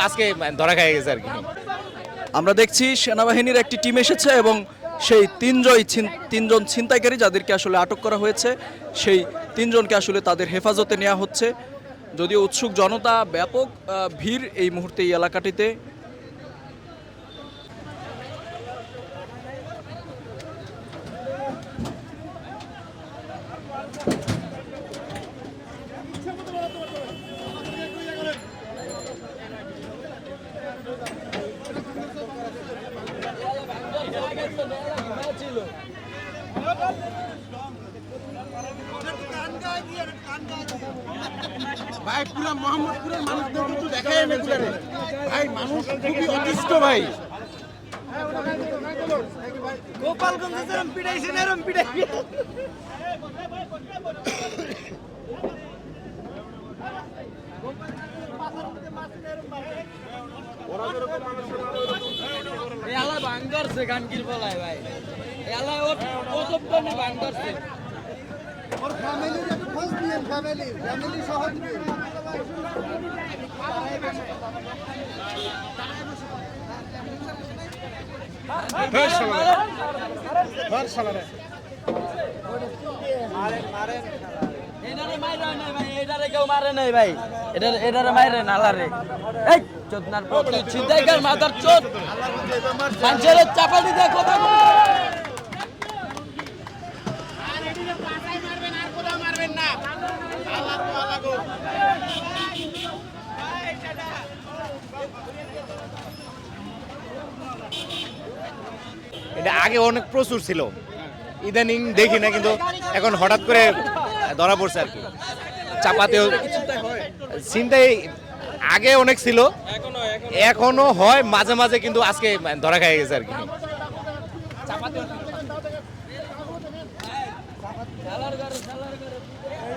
আজকে ধরা খাই গেছে আর কি। আমরা দেখছি সেনাবাহিনীর একটি টিম এসেছে এবং সেই তিনজয় ছিন- তিনজন ছিনতাইকারী যাদেরকে আসলে আটক করা হয়েছে, সেই তিনজনকে আসলে তাদের হেফাজতে নেওয়া হচ্ছে। যদিও উৎসুক জনতা, ব্যাপক ভিড় এই মুহূর্তে এই এলাকাটিতে। ভাই পুরা মোহাম্মদপুরের মানুষদের তো দেখাই না এগুলা ভাই মানুষ খুবই অতিষ্ঠ ভাই। এলা ভাঙ করছে গানকির বলায় ভাই। এলা ও ও সব কোনে ভাঙ করছে ওর ফ্যামিলির একটু খোঁজ নিয়ে। ফ্যামিলি ফ্যামিলি সহ দিবেন। এটারে মাইরা নাই ভাই, এটারে কেউ মারে নাই ভাই। এটারে এটারে মাইরে নালারে এই, চোদনার পর তুই চিন্তাই কর মাদার চোদ। মানুষের চাপাটি দে কথা এটা আগে অনেক প্রচুর ছিল। ইদানিং দেখি না, কিন্তু এখন হঠাৎ করে ধরা পড়ছে আর কি। চাপাতেও চিন্তাই আগে অনেক ছিল, এখনও হয়, মাঝে মাঝে কিন্তু আজকে ধরা খাই গেছে আর কি। ঘরে